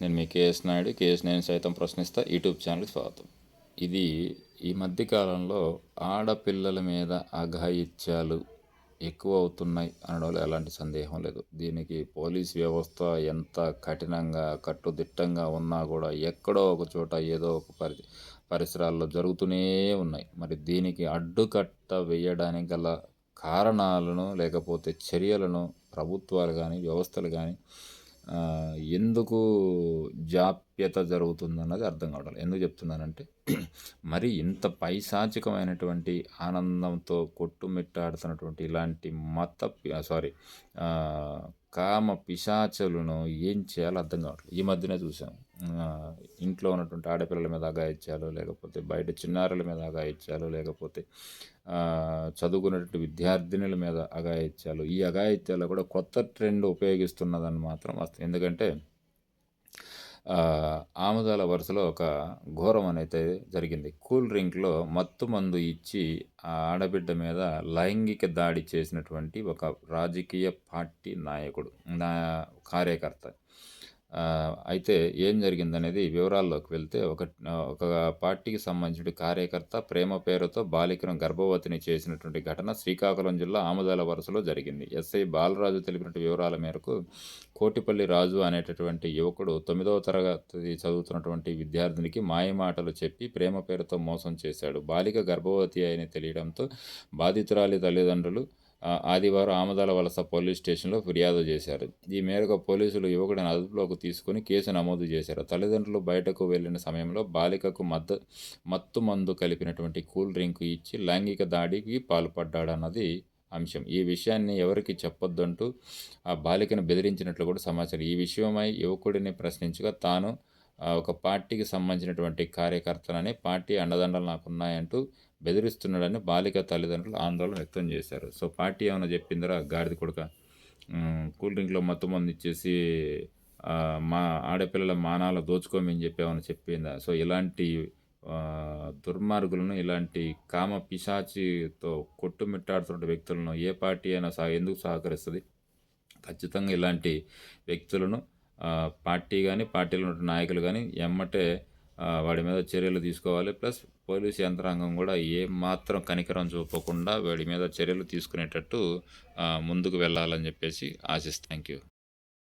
నేను మీ KS Naidu KS నేను సైతం ప్రశ్నిస్తా యూట్యూబ్ ఛానల్కి స్వాగతం. ఇది ఈ మధ్యకాలంలో ఆడపిల్లల మీద అఘాయిత్యాలు ఎక్కువ అవుతున్నాయి అనడంలో ఎలాంటి సందేహం లేదు. దీనికి పోలీస్ వ్యవస్థ ఎంత కఠినంగా కట్టుదిట్టంగా ఉన్నా కూడా ఎక్కడో ఒక చోట ఏదో ఒక పరి పరిసరాల్లో జరుగుతూనే ఉన్నాయి. మరి దీనికి అడ్డుకట్ట వేయడానికి గల కారణాలను లేకపోతే చర్యలను ప్రభుత్వాలు కానీ వ్యవస్థలు కానీ ఎందుకు జాప్యత జరుగుతుందన్నది అర్థం కావడం ఎందుకు చెప్తున్నానంటే మరి ఇంత పైశాచికమైనటువంటి ఆనందంతో కొట్టుమిట్టాడుతున్నటువంటి ఇలాంటి మత సారీ కామ పిశాచలను ఏం చేయాలో అర్థం కావట్లేదు. ఈ మధ్యనే చూసాము ఇంట్లో ఉన్నటువంటి ఆడపిల్లల మీద అగాయిత్యాలు లేకపోతే బయట చిన్నారుల మీద అగాయిత్యాలు లేకపోతే చదువుకునేటువంటి విద్యార్థినుల మీద అగాయిత్యాలు ఈ అగాయిత్యాలు కూడా కొత్త ట్రెండ్ ఉపయోగిస్తున్నదని మాత్రం వస్తుంది. ఎందుకంటే ఆముదాల వరుసలో ఒక ఘోరం అనేది జరిగింది. కూల్ డ్రింక్లో మత్తు మందు ఇచ్చి ఆ ఆడబిడ్డ మీద లైంగిక దాడి చేసినటువంటి ఒక రాజకీయ పార్టీ నాయకుడు నా కార్యకర్త. అయితే ఏం జరిగిందనేది వివరాల్లోకి వెళ్తే ఒక ఒక పార్టీకి సంబంధించిన కార్యకర్త ప్రేమ పేరుతో బాలికను గర్భవతిని చేసినటువంటి ఘటన శ్రీకాకుళం జిల్లా ఆముదాల వరుసలో జరిగింది. ఎస్ఐ బాలరాజు తెలిపినటువంటి వివరాల మేరకు కోటిపల్లి రాజు అనేటటువంటి యువకుడు తొమ్మిదవ తరగతి చదువుతున్నటువంటి విద్యార్థినికి మాయమాటలు చెప్పి ప్రేమ పేరుతో మోసం చేశాడు. బాలిక గర్భవతి అని తెలియడంతో బాధితురాలి తల్లిదండ్రులు ఆదివారం ఆమదాల వలస పోలీస్ స్టేషన్లో ఫిర్యాదు చేశారు. ఈ మేరకు పోలీసులు యువకుడిని అదుపులోకి తీసుకుని కేసు నమోదు చేశారు. తల్లిదండ్రులు బయటకు వెళ్ళిన సమయంలో బాలికకు మద్ద మత్తు మందు కలిపినటువంటి కూల్ డ్రింక్ ఇచ్చి లైంగిక దాడికి పాల్పడ్డాడన్నది అంశం. ఈ విషయాన్ని ఎవరికి చెప్పొద్దంటూ ఆ బాలికను బెదిరించినట్లు కూడా సమాచారం. ఈ విషయమై యువకుడిని ప్రశ్నించగా తాను ఒక పార్టీకి సంబంధించినటువంటి కార్యకర్తలని పార్టీ అండదండలు నాకున్నాయంటూ బెదిరిస్తున్నాడని బాలిక తల్లిదండ్రులు ఆందోళన వ్యక్తం చేశారు. సో పార్టీ ఏమైనా చెప్పిందరా? గాడిద కొడుక. కూల్ డ్రింక్లో మత్తు మంది ఇచ్చేసి మా ఆడపిల్లల మానాలు దోచుకోమని చెప్పి ఏమైనా చెప్పిందా? సో ఇలాంటి దుర్మార్గులను ఇలాంటి కామ పిశాచితో కొట్టుమిట్టాడుతున్న వ్యక్తులను ఏ పార్టీ అయినా సహ ఎందుకు సహకరిస్తుంది? ఖచ్చితంగా ఇలాంటి వ్యక్తులను పార్టీ కానీ పార్టీలో ఉన్న నాయకులు కానీ ఎమ్మటే వాడి మీద చర్యలు తీసుకోవాలి. ప్లస్ పోలీస్ యంత్రాంగం కూడా ఏ మాత్రం కనికరం చూపకుండా వాడి మీద చర్యలు తీసుకునేటట్టు ముందుకు వెళ్ళాలని చెప్పేసి ఆశిస్తాను థ్యాంక్ యూ